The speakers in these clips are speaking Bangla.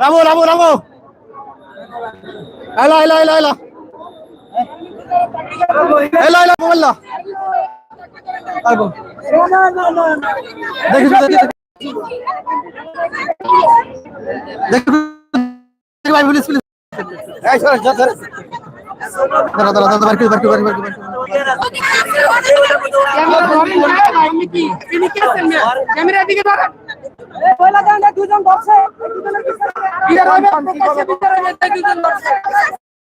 রামো রামো রামো। এলা এলা এলা এলা। এলা এলা মোবাইল না দেখি। ক্যামেরা দিকে ধরেন দুজন ধরছে দুজন ধরছে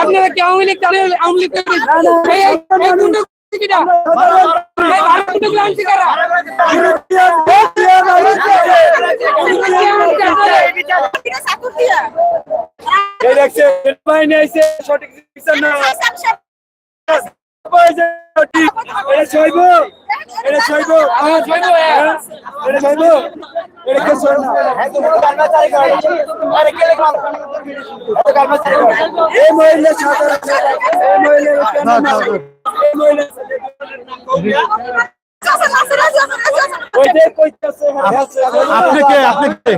আপনারা কি আওয়ামী লীগ আওয়ামী লীগ সঠিক এটা সইব এটা সইব আমার সইব এটা সইব এটা কে সইব এই মহিলা সাধারণ এই মহিলা না এই মহিলা ওইটাই কইতাছে আপনি কে আপনি কে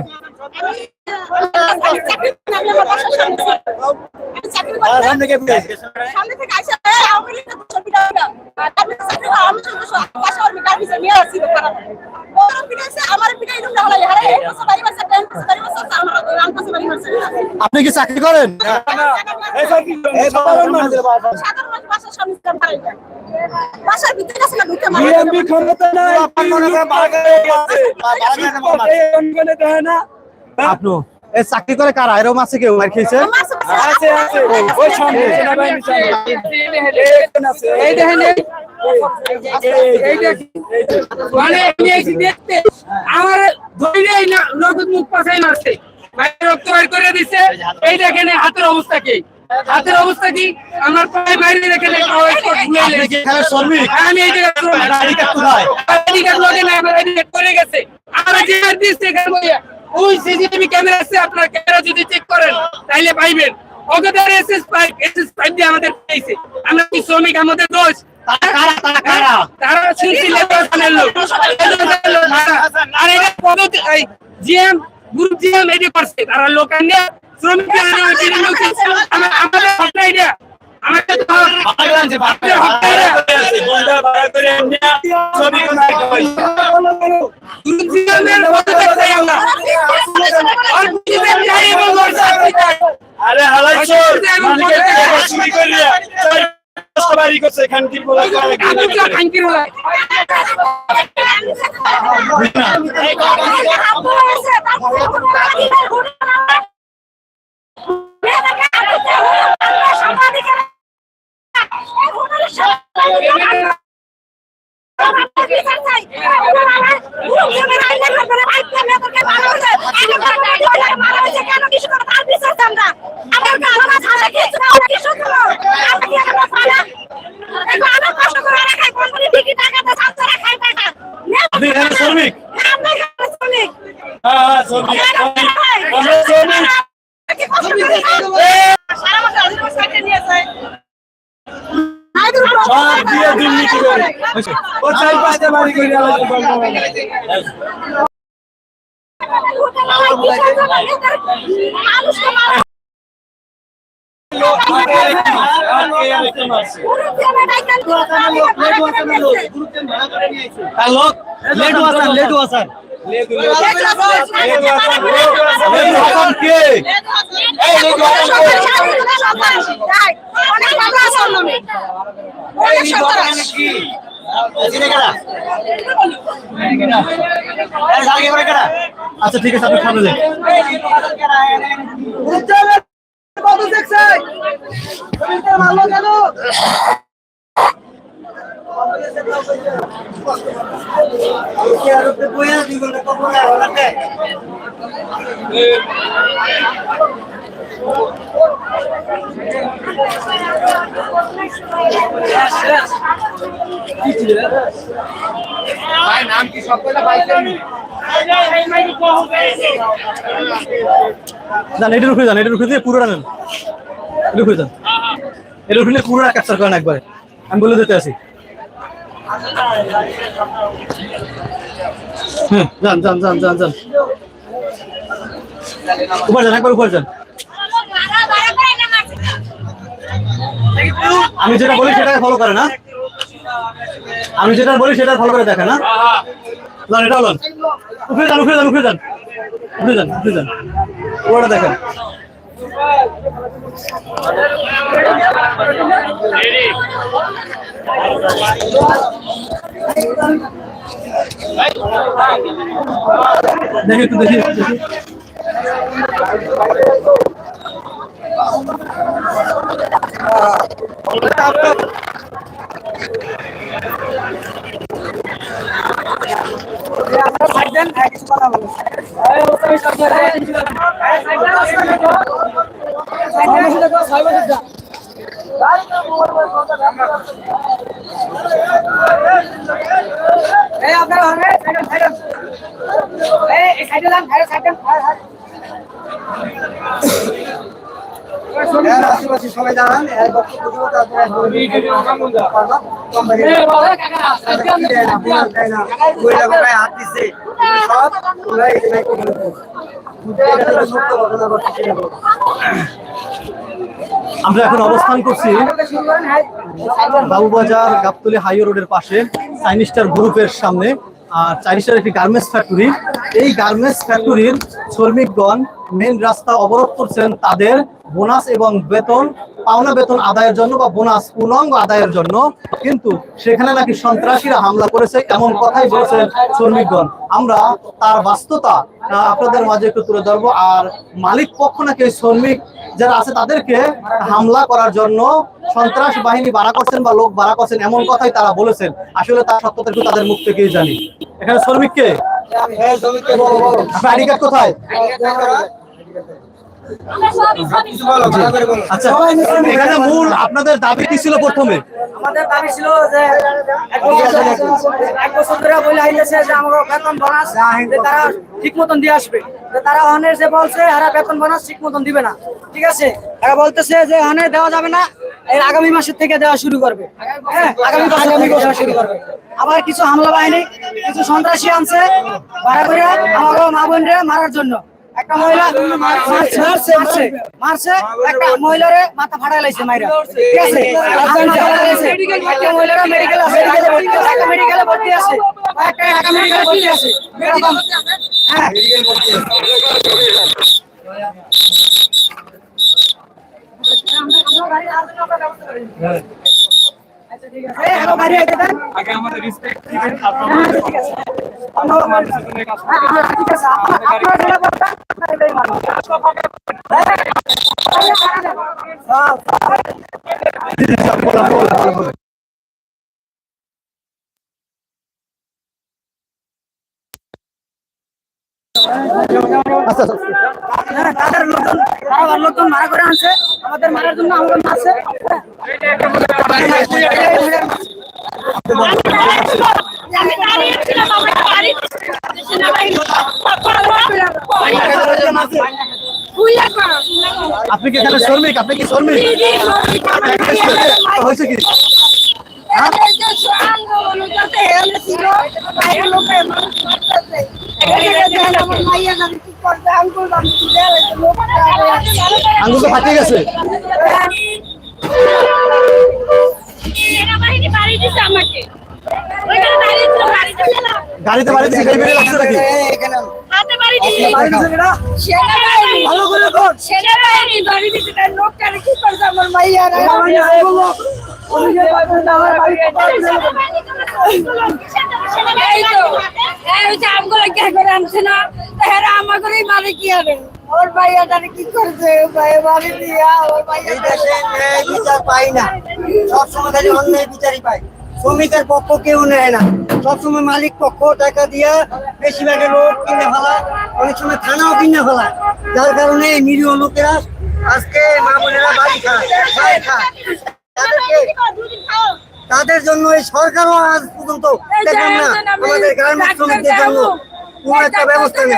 সামনে সামনে থেকে আইসা আমি আপনি কি চাকরি করেন বাসার ভিতরে না ঢুকে মারে বিএমপি ক্ষমতা নাই। অঙ্গনে দেয় না। আপনি এই চাকরি করে কারা? এরকম আছে কেউ? মার খেয়েছে? আছে আছে ওই সামনে এই দেখেন এই এই দেখেন মানে আমি আমার ধরে নগদ মুখ পাশাই মারছে। বাইরে রক্ত বাইর করে দিছে। এই দেখেন হাতের অবস্থা কি? হাতের অবস্থা কি? আমার পায়ে বাইরে শ্রমিক? আমি এই জায়গায় করে গেছে। যে দিচ্ছে ওই সিসিটিভি ক্যামেরা আছে আপনার ক্যামেরা যদি চেক করেন তাইলে পাইবেন। অগদার এসএস ফাইভ এসএস ফাইভ দিয়ে আমাদের পেয়েছে আমরা কি শ্রমিক আমাদের দোষ? তারা শুনছি লেবার দলের লোক। আর এটা পদ্ধতি জিএম গ্রুপ জিএম এটি করছে। তারা লোক আনে শ্রমিকদের আনে ওই বিনা লোকে। আমা- আমাদের হক এটা আমাদের। আর হালাই চোর চুরি করিয়া বাড়ি করছে এখান বলা করে আমি তো খাঙ্কির হলাই। আপনি এখানে শ্রমিক? শ্রমিক। হ্যাঁ হ্যাঁ শ্রমিক। লোক লেটু আসান লেটু আসান। আচ্ছা ঠিক আছে আপনি সামনে যান কত দেখছে মারলো কেন? ভাই নাম কি সকলে পাইছেন যান এটা রুখে যান এটা রুখে দিয়ে পুরোটা নেন রুখে যান আমি বলে দিতে আসি। হুম, যান আমি যেটা বলি সেটাকে ফলো করে না। আমি যেটা বলি সেটা ফলো করে দেখে না। এটা বলুন উঠে যান উঠে যান উঠে যান। উঠে যান উঠে যান। ওটা দেখেন। দেখি একটু দেখি দেখি এই আপনারা হবে এই সাইডে যান সাইডে সাইডে সবাই দাঁড়ান আমরা এখন অবস্থান করছি বাবুবাজার গাবতলি হাইওয়ে রোডের পাশে চাইনিস্টার গ্রুপের সামনে। আর চাইনিস্টার একটি গার্মেন্টস ফ্যাক্টরি এই গার্মেন্টস ফ্যাক্টরির শ্রমিকগণ মেন রাস্তা অবরোধ করছেন তাদের বোনাস এবং বেতন পাওনা বেতন আদায়ের জন্য বা বোনাস পূর্ণাঙ্গ আদায়ের জন্য। কিন্তু সেখানে নাকি সন্ত্রাসীরা হামলা করেছে এমন কথাই বলেছেন শ্রমিকগণ। আমরা তার বাস্তবতা আপনাদের মাঝে একটু তুলে ধরবো। আর মালিক পক্ষ নাকি শ্রমিক যারা আছে তাদেরকে হামলা করার জন্য সন্ত্রাস বাহিনী বাড়া করছেন বা লোক বাড়া করছেন এমন কথাই তারা বলেছেন। আসলে তার সত্যতা একটু তাদের মুখ থেকেই জানি। এখানে শ্রমিককে আইডি কার্ড কোথায়? আচ্ছা এখানে মূল আপনাদের দাবি কি ছিল প্রথমে? আমাদের দাবি ছিল যে এক বছর ধরে বলে আইতেছে যে আমার বেতন বোনাস তারা ঠিক মতন দিয়ে আসবে। তারা অনের যে বলছে এরা বেতন বোনাস ঠিক মতন দিবে না। ঠিক আছে? এরা বলতেছে যে অনে দেওয়া যাবে না এর আগামী মাসের থেকে দেওয়া শুরু করবে। হ্যাঁ আগামী দেওয়া শুরু করবে। আবার কিছু হামলা বাহিনী কিছু সন্ত্রাসী আনছে ভাড়া করে আমাকে মা বোনরা মারার জন্য। একটা মহিলা মারছে মারছে মারছে একটা মহিলারে মাথা ফাটাই লাইছে মাইরা। ঠিক আছে। একটা মহিলারা মেডিকেল আছে। একটা মেডিকেলে ভর্তি আছে। একটা ঢাকা মেডিকেলে ভর্তি আছে। হ্যাঁ। বাইরে আইতে দেন। আগে আমাদের রেসপেক্ট ঠিক আছে। আমরা- হ্যাঁ, হ্যাঁ, ঠিক আছে। আচ্ছা আচ্ছা। হ্যাঁ, তাদের লোকজন তারা লোকজন মারা করে আনছে। আমাদের মারার জন্য আমাদের মারছে আপনি কি এখানে শ্রমিক? আপনি কি শ্রমিক? হয়েছে কি? আঙ্গুল তো ফাটিয়ে গেছে। গাড়িতে বাড়িতে গাড়ি বেরিয়ে লাগছে নাকি? ভালো করে কর। আমগুলো কে করে আনছে না? কি হবে। ওর কি করছে? ভাই বাড়ি দিয়া ওর ভাইয়া দেশে ন্যায় বিচার পাই না। সবসময় খালি অন্যায় বিচারই পাই শ্রমিকের পক্ষ কেউ নেয় না। সবসময় মালিক পক্ষ টাকা দিয়া বেশিরভাগের লোক কিনে ফেলা অনেক সময় থানাও কিনে ফেলা যার কারণে নিরীহ লোকেরা আজকে মা বোনেরা বাড়ি খায় বাড়ি খায়। তাদেরকে তাদের জন্য এই সরকারও আজ পর্যন্ত দেখলাম না। আমাদের গ্রামের শ্রমিকদের জন্য কোনো একটা ব্যবস্থা নেই।